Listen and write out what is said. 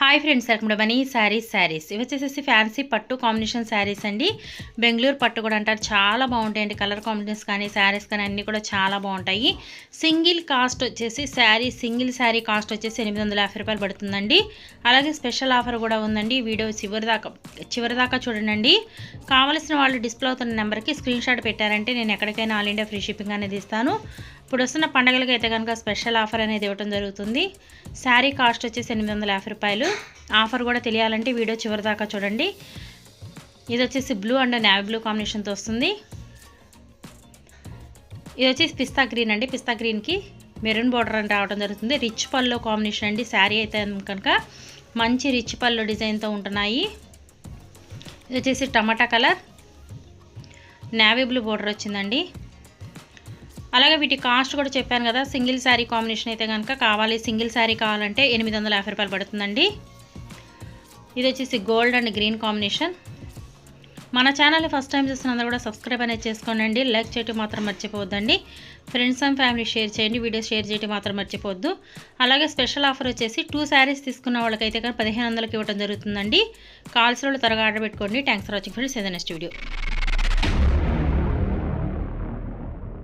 Hi friends welcome Mani sarees sarees ఇవి వచ్చేసేసి fancy పట్టు కాంబినేషన్ శారీస్ అండి. బెంగళూరు పట్టు కూడా అంటారు. చాలా బాగుంటాయండి. కలర్ కాంబినేషన్స్ కానీ శారీస్ కానీ అన్నీ కూడా చాలా బాగుంటాయి. సింగిల్ కాస్ట్ వచ్చేసి శారీ సింగిల్ శారీ కాస్ట్ వచ్చేసి ఎనిమిది వందల యాభై రూపాయలు పడుతుందండి. అలాగే స్పెషల్ ఆఫర్ కూడా ఉందండి. వీడియో చివరి దాకా చివరి దాకా చూడండి కావలసిన వాళ్ళు డిస్ప్లే అవుతున్న నెంబర్కి స్క్రీన్ షాట్ పెట్టారంటే నేను ఎక్కడికైనా ఆల్ ఇండియా ఫ్రీ షిప్పింగ్ అనేది ఇస్తాను. ఇప్పుడు వస్తున్న పండగలకి అయితే కనుక స్పెషల్ ఆఫర్ అనేది ఇవ్వడం జరుగుతుంది. శారీ కాస్ట్ వచ్చేసి ఎనిమిది వందల యాభై రూపాయలు. ఆఫర్ కూడా తెలియాలంటే వీడియో చివరి దాకా చూడండి. ఇది వచ్చేసి బ్లూ అండ్ నావీ బ్లూ కాంబినేషన్తో వస్తుంది. ఇది వచ్చేసి పిస్తా గ్రీన్ అండి. పిస్తా గ్రీన్కి మెరూన్ బార్డర్ అని రావడం జరుగుతుంది. రిచ్ పల్లో కాంబినేషన్ అండి. శారీ అయితే కనుక మంచి రిచ్ పళ్ళు డిజైన్తో ఉంటున్నాయి. ఇది వచ్చేసి టమాటా కలర్. నావీ బ్లూ బార్డర్ వచ్చిందండి. అలాగే వీటి కాస్ట్ కూడా చెప్పాను కదా సింగిల్ శారీ కాంబినేషన్ అయితే కనుక కావాలి. సింగిల్ శారీ కావాలంటే ఎనిమిది వందల యాభై రూపాయలు పడుతుందండి. ఇది వచ్చేసి గోల్డ్ అండ్ గ్రీన్ కాంబినేషన్. మన ఛానల్ని ఫస్ట్ టైం చూస్తున్నందుకు కూడా సబ్స్క్రైబ్ అనేది చేసుకోండి లైక్ చేయటం మాత్రం మర్చిపోవద్దండి. ఫ్రెండ్స్ అండ్ ఫ్యామిలీ షేర్ చేయండి. వీడియో షేర్ చేయటం మాత్రం మర్చిపోవద్దు. అలాగే స్పెషల్ ఆఫర్ వచ్చేసి టూ శారీస్ తీసుకున్న వాళ్ళకైతే కానీ పదిహేను వందలకి ఇవ్వడం జరుగుతుందండి. కాల్స్ వాళ్ళు త్వరగా ఆర్డర్ పెట్టుకోండి. Thanks for watching friends. ఏదైనా నెక్స్ట్ వీడియో